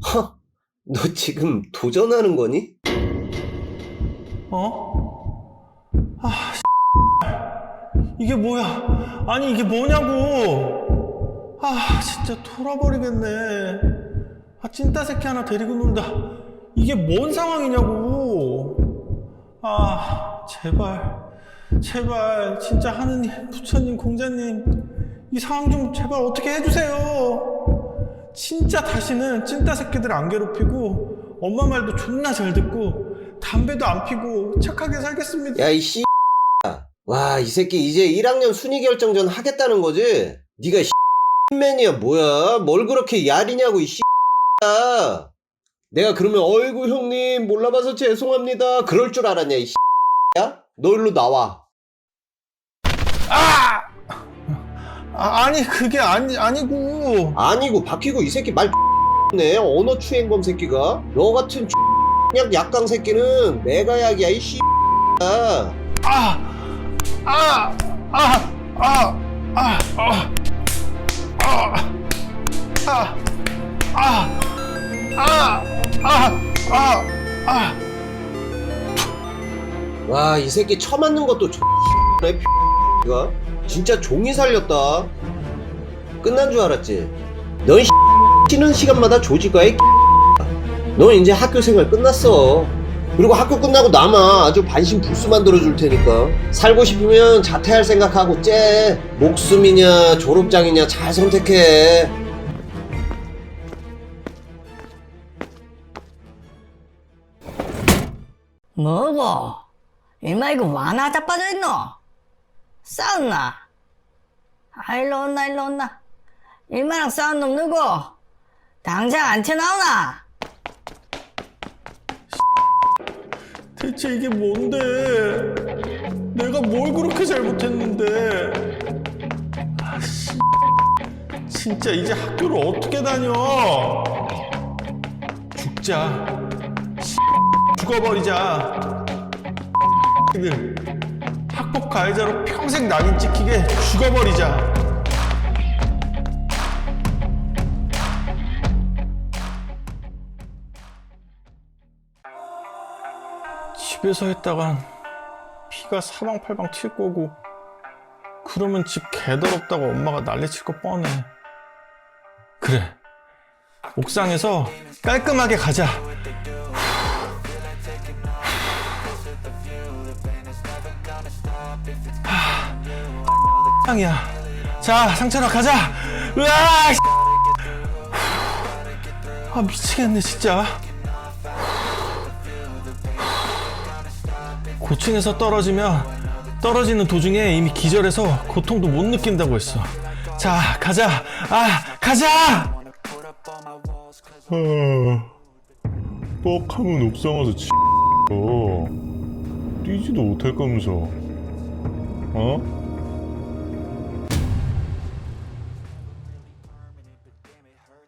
허, 너 지금 도전하는 거니? 어? 아, 이게 뭐야? 아니, 이게 뭐냐고! 아, 진짜 돌아버리겠네. 아, 찐따 새끼 하나 데리고 논다. 이게 뭔 상황이냐고! 아, 제발. 제발, 진짜 하느님, 부처님, 공자님, 이 상황 좀 제발 어떻게 해주세요! 진짜 다시는 찐따 새끼들 안 괴롭히고, 엄마 말도 존나 잘 듣고, 담배도 안 피고, 착하게 살겠습니다. 야, 이 씨. 와, 이 새끼 이제 1학년 순위 결정전 하겠다는 거지? 네가 맨이야 뭐야? 뭘 그렇게 야리냐고 이 씨. 야 내가 그러면 어이구 형님 몰라봐서 죄송합니다. 그럴 줄 알았냐 이 씨. 야? 너 일로 나와. 아, 아니, 그게 아니, 아니고. 아니고 박히고 이 새끼 말 네 언어 추행범 새끼가 너 같은 약 약강 새끼는 내가 약이야 이 씨. 야. 아! 아! 아! 아! 아! 아! 아! 아! 아! 아! 아! 아! 아! 와, 이 새끼 처맞는 것도 X네, 가 진짜 종이 살렸다. 끝난 줄 알았지? 넌 쉬는 시간마다 조지가의 넌 이제 학교 생활 끝났어. 그리고 학교 끝나고 남아 아주 반신 불수 만들어 줄 테니까 살고 싶으면 자퇴할 생각하고 째 목숨이냐 졸업장이냐 잘 선택해. 뭐고? 이마 이거 와나 자빠져 있노? 싸웠나? 아 일로 온나 일로 온나 일마랑 싸운 놈 누구? 당장 안 튀어나오나? 대체 이게 뭔데? 내가 뭘 그렇게 잘못했는데? 아씨, 진짜 이제 학교를 어떻게 다녀? 죽자, 죽어버리자. 들 학폭 가해자로 평생 낙인 찍히게 죽어버리자. 집에서 했다간 피가 사방팔방 튈 거고 그러면 집 개더럽다고 엄마가 난리칠 거 뻔해 그래 옥상에서 깔끔하게 가자 하, 이야 자 상철아 가자 으아 씨. 아 미치겠네 진짜 고층에서 떨어지면 떨어지는 도중에 이미 기절해서 고통도 못 느낀다고 했어. 자, 가자. 아, 가자! 뻑하면 옥상 와서 치 뛰지도 못할 거면서 어?